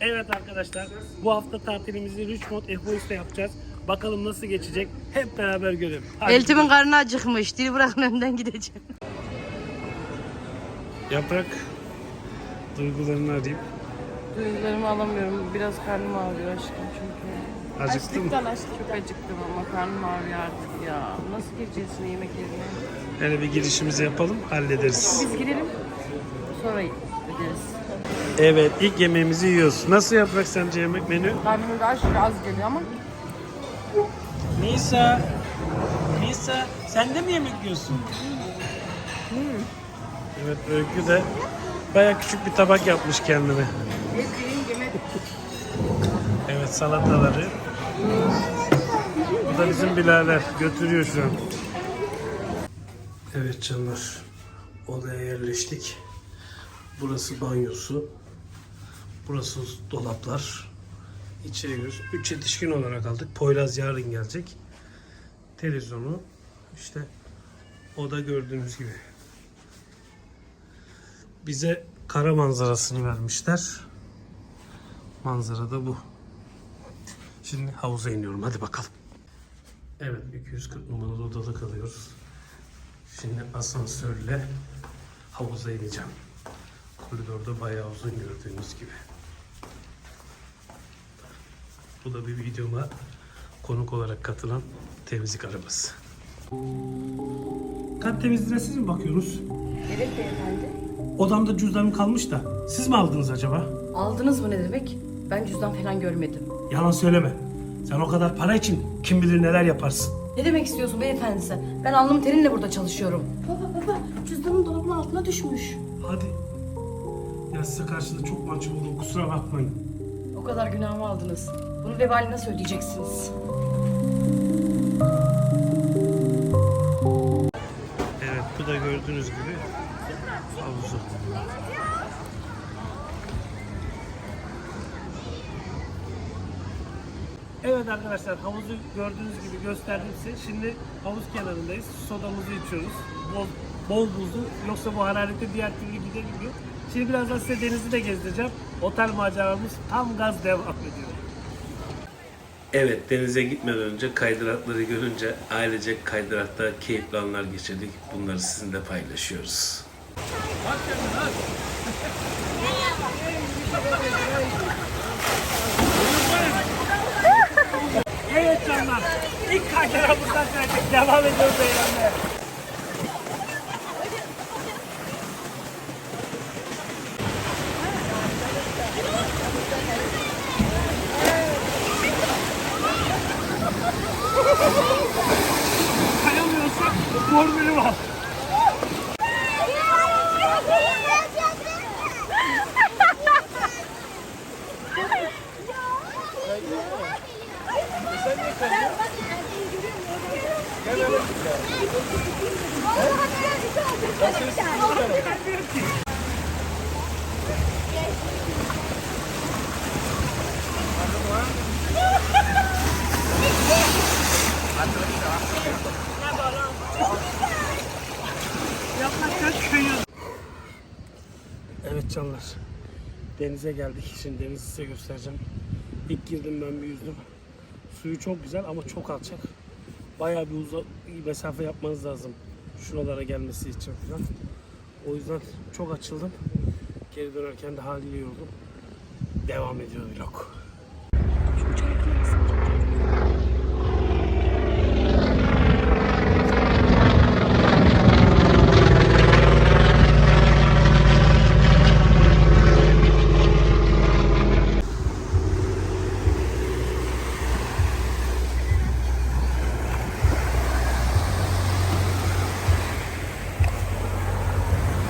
Evet arkadaşlar bu hafta tatilimizi Richmond Efois'te yapacağız. Bakalım nasıl geçecek hep beraber görelim. Hadi. Eltim'in karnı acıkmış. Dili bırakın önden gideceğim. Yaprak duygularını arayayım. Duygularımı alamıyorum. Biraz karnım ağrıyor aşkım çünkü. Acıktın mı? Çok acıktım ama karnım ağrıyor artık ya. Nasıl gireceğiz şimdi yemek yerine? Hele bir girişimizi yapalım hallederiz. Biz girelim. Sonra gideriz. Evet ilk yemeğimizi yiyoruz. Nasıl yaprak sence yemek menü? Karnım da aşırı az geliyor ama Nisa. Nisa sen de mi yemek yiyorsun? Evet Öykü de baya küçük bir tabak yapmış kendine. Evet salataları. Bu da bizim Bilaler götürüyor şu an. Evet canlar odaya yerleştik. Burası banyosu. Burası dolaplar. İçeri giriyoruz. Üç yetişkin olarak aldık. Poyraz yarın gelecek. Televizyonu işte oda gördüğünüz gibi. Bize kara manzarasını vermişler. Manzara da bu. Şimdi havuza iniyorum. Hadi bakalım. Evet 240 numaralı odada kalıyoruz. Şimdi asansörle havuza ineceğim. Koridorda bayağı uzun gördüğünüz gibi. Bu da bir videoma konuk olarak katılan temizlik arabası. Kat temizliğine siz mi bakıyorsunuz? Evet beyefendi. Odamda cüzdanım kalmış da siz mi aldınız acaba? Aldınız mı ne demek? Ben cüzdan falan görmedim. Yalan söyleme. Sen o kadar para için kim bilir neler yaparsın. Ne demek istiyorsun beyefendi sen? Ben alnım terinle burada çalışıyorum. Baba baba cüzdanım dolabın altına düşmüş. Hadi. Ya size karşıda çok mahcup oldum kusura bakmayın. Kadar günahımı aldınız. Bunu vebali nasıl ödeyeceksiniz? Evet bu da gördüğünüz gibi havuzu. Evet arkadaşlar havuzu gördüğünüz gibi gösterdim size. Şimdi havuz kenarındayız. Sodamızı içiyoruz. Bol, bol buzlu. Yoksa bu hararette diğer türlü gidebiliyor. Şimdi birazdan size denizi de gezdireceğim. Otel maceramız tam gaz devam ediyor. Evet denize gitmeden önce kaydırakları görünce ailecek kaydırakta keyifli anlar geçirdik. Bunları sizinle paylaşıyoruz. Evet canlar. İlk kaydıramızdan kaydık. Devam ediyoruz eğlenmeye. Evet canlar. Denize geldik. Şimdi denizi size göstereceğim. İlk girdim ben bir yüzdüm. Suyu çok güzel ama çok alçak. Bayağı bir uza mesafe yapmanız lazım. Şuralara gelmesi için falan. O yüzden çok açıldım. Geri dönerken de haliyle yoruldum. Devam ediyor vlog.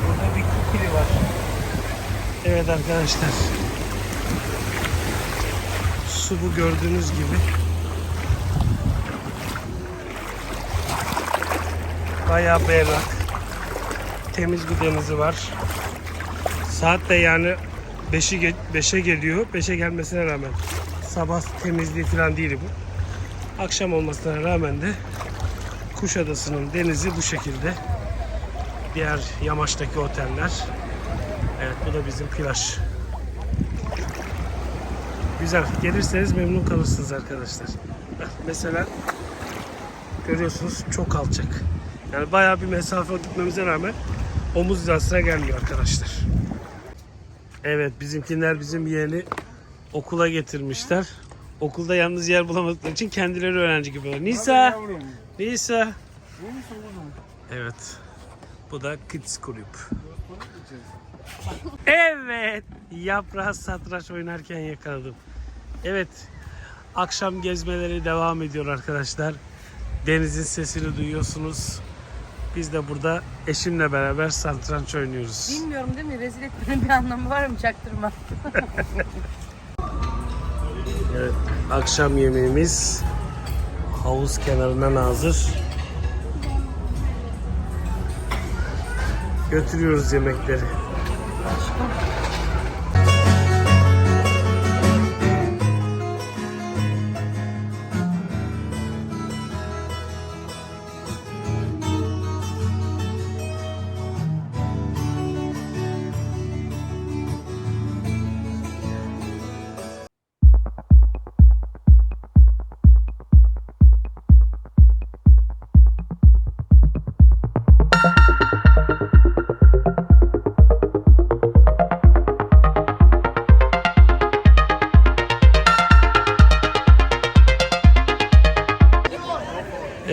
Burada bir kukuli var. Evet arkadaşlar. Su bu gördüğünüz gibi. Bayağı berrak. Temiz bir denizi var. Saat de yani 5'i 5'e geliyor. 5'e gelmesine rağmen sabah temizliği falan değil bu. Akşam olmasına rağmen de Kuşadası'nın denizi bu şekilde. Diğer yamaçtaki oteller. Evet bu da bizim plaj. güzel. Gelirseniz memnun kalırsınız arkadaşlar. Mesela görüyorsunuz çok alçak. Yani bayağı bir mesafe gitmemize rağmen omuz hizasına gelmiyor arkadaşlar. Evet bizimkiler bizim yeğeni okula getirmişler. Okulda yalnız yer bulamadıkları için kendileri öğrenci gibi. Nisa! Nisa! Evet. Bu da Kids Kulüp. Evet. Yaprağı satranç oynarken yakaladım. Evet. Akşam gezmeleri devam ediyor arkadaşlar. Denizin sesini duyuyorsunuz. Biz de burada eşimle beraber satranç oynuyoruz. Bilmiyorum değil mi? Rezil etmenin bir anlamı var mı? Çaktırma. Evet. Akşam yemeğimiz havuz kenarından hazır. Götürüyoruz yemekleri.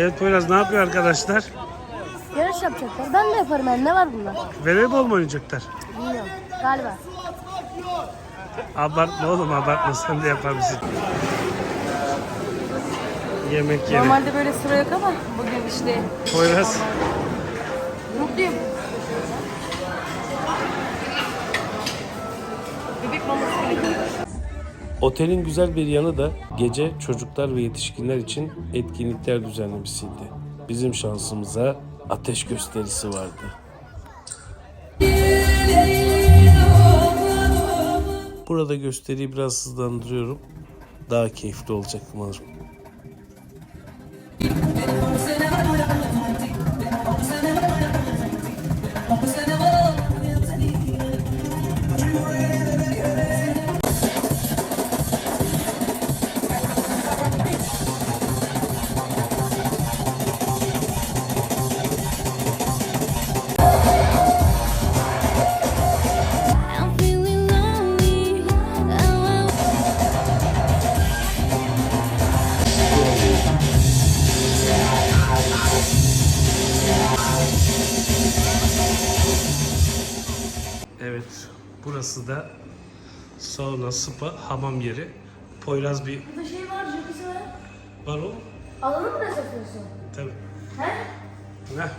Evet Poyraz ne yapıyor arkadaşlar? Yarış yapacaklar. Ben de yaparım yani. Ne var bunda? Voleybol mu oynayacaklar? Bilmiyorum. Galiba. Abartma oğlum abartma sen de yapar mısın? Yemek yeri. Normalde böyle sıra yok ama bugün işte Poyraz mutluyum. Bebek maması gerekiyor. Otelin güzel bir yanı da gece çocuklar ve yetişkinler için etkinlikler düzenlemişsiydi. Bizim şansımıza ateş gösterisi vardı. Burada gösteriyi biraz hızlandırıyorum. Daha keyifli olacak umarım. Burası da sauna, spa, hamam yeri. Poyraz bir Burada şey var. Jacuzzi var. var o. Alanı mı satıyorsun? Tabii. He? Heh.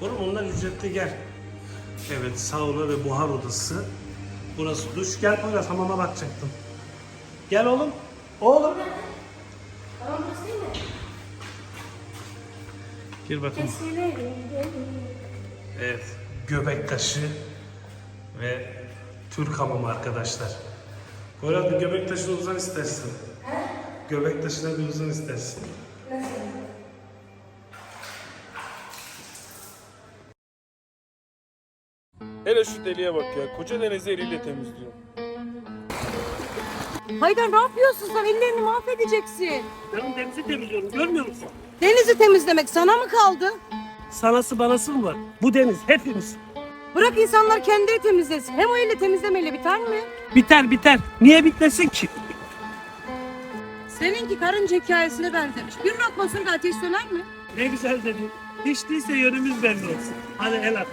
Oğlum onlar ücretli gel. Evet sauna ve buhar odası. Burası duş. Gel Poyraz hamama bakacaktım. Gel oğlum. Oğlum. Tamam burası değil mi? Gir. Kesinlikle. Evet. Göbek taşı ve Türk hamamı arkadaşlar. Poyraz bir göbek taşına uzan istersin. Göbek taşına bir uzan istersin. Hele şu deliye bak ya. Koca denizi eliyle temizliyor. Haydar ne yapıyorsun sen? Ellerini mahvedeceksin. Ben denizi temizliyorum görmüyor musun? Denizi temizlemek sana mı kaldı? Sanası banası mı var? Bu deniz hepimiz. Bırak insanlar kendileri temizlesin. Hem o elle temizlemeyle biter mi? Biter biter. Niye bitmesin ki? Seninki karınca hikayesine benzemiş. Bir lokma ısırık ateş söner mi? Ne güzel dedin. Hiç değilse yönümüz belli olsun. Hadi el at.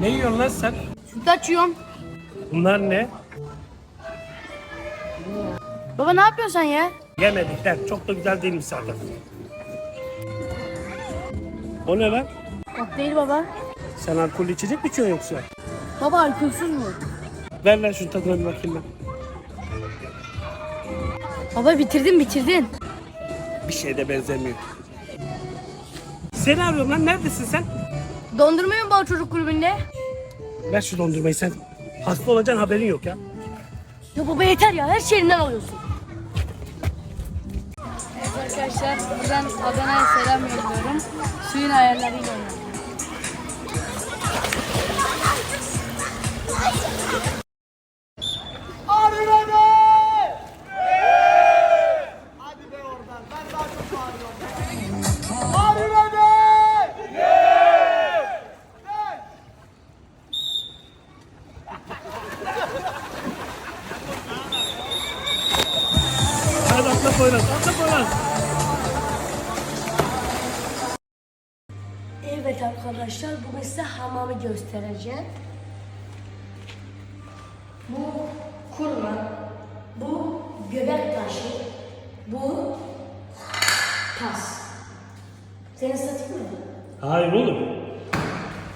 Ne yiyorsun lan sen? Süt açıyorum. Bunlar ne? Baba ne yapıyorsun sen ya? Yemedikler. Çok da güzel değilmiş zaten. O ne lan? Bak değil baba. Sen alkollü içecek mi içiyorsun yoksa? Baba alkolsüz mü? Ver lan şunu tadına bir bakayım ben. Baba bitirdin bitirdin. Bir şeye de benzemiyor. Seni arıyorum lan. Neredesin sen? Dondurmuyor mu baba çocuk kulübünde? Ver şu dondurmayı sen. Hasta olacaksın haberin yok ya. Ya baba yeter ya her şeyinden alıyorsun. arkadaşlar buradan Adana'ya selam yolluyorum. Sila 用 Evet arkadaşlar bugün size hamamı göstereceğim. Bu kurma, bu göbek taşı, bu tas. Seni satayım mı? Hayır oğlum.